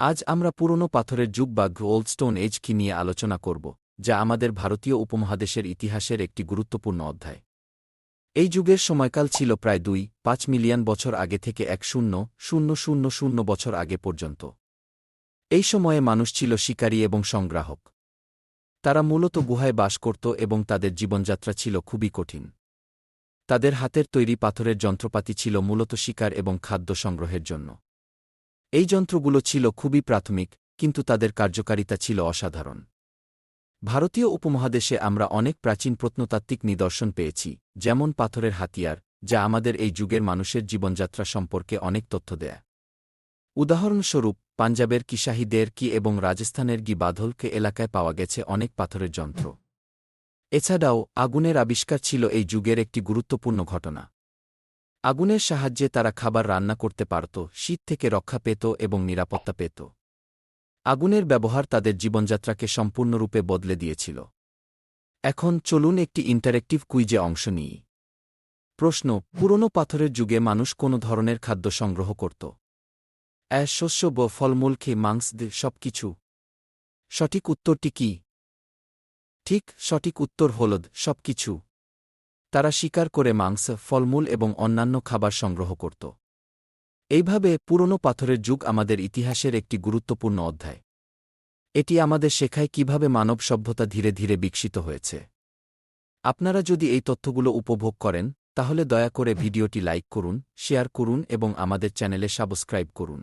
আজ আমরা পুরনো পাথরের যুগ বা ওল্ড স্টোন এজ কি নিয়ে আলোচনা করব, যা আমাদের ভারতীয় উপমহাদেশের ইতিহাসের একটি গুরুত্বপূর্ণ অধ্যায়। এই যুগের সময়কাল ছিল প্রায় দুই, পাঁচ মিলিয়ন বছর আগে থেকে এক শূন্য শূন্য শূন্য শূন্য বছর আগে পর্যন্ত। এই সময়ে মানুষ ছিল শিকারী এবং সংগ্রাহক। তারা মূলত গুহায় বাস করত এবং তাদের জীবনযাত্রা ছিল খুবই কঠিন। তাদের হাতের তৈরি পাথরের যন্ত্রপাতি ছিল মূলত শিকার এবং খাদ্য সংগ্রহের জন্য। এই যন্ত্রগুলো ছিল খুবই প্রাথমিক, কিন্তু তাদের কার্যকারিতা ছিল অসাধারণ। ভারতীয় উপমহাদেশে আমরা অনেক প্রাচীন প্রত্নতাত্ত্বিক নিদর্শন পেয়েছি, যেমন পাথরের হাতিয়ার, যা আমাদের এই যুগের মানুষের জীবনযাত্রা সম্পর্কে অনেক তথ্য দেয়। উদাহরণস্বরূপ, পাঞ্জাবের কিশাহিদের কি এবং রাজস্থানের গি বাধলকে এলাকায় পাওয়া গেছে অনেক পাথরের যন্ত্র। এছাড়াও, আগুনের আবিষ্কার ছিল এই যুগের একটি গুরুত্বপূর্ণ ঘটনা। আগুনের সাহায্যে তারা খাবার রান্না করতে পারত, শীত থেকে রক্ষা পেত এবং নিরাপত্তা পেত। আগুনের ব্যবহার তাদের জীবনযাত্রাকে সম্পূর্ণরূপে বদলে দিয়েছিল। এখন চলুন একটি ইন্টারেক্টিভ কুইজে অংশ নিই। প্রশ্ন, পুরনো পাথরের যুগে মানুষ কোনো ধরনের খাদ্য সংগ্রহ করত? অ্যাশ শস্য, ব, ফলমূল খেয়ে মাংস, দে, সবকিছু। সঠিক উত্তরটি কি? ঠিক সঠিক উত্তর হলদ সবকিছু। তারা শিকার করে মাংস, ফলমূল এবং অন্যান্য খাবার সংগ্রহ করত। এইভাবে পুরনো পাথরের যুগ আমাদের ইতিহাসের একটি গুরুত্বপূর্ণ অধ্যায়। এটি আমাদের শেখায় কীভাবে মানব সভ্যতা ধীরে ধীরে বিকশিত হয়েছে। আপনারা যদি এই তথ্যগুলো উপভোগ করেন, তাহলে দয়া করে ভিডিওটি লাইক করুন, শেয়ার করুন এবং আমাদের চ্যানেলে সাবস্ক্রাইব করুন।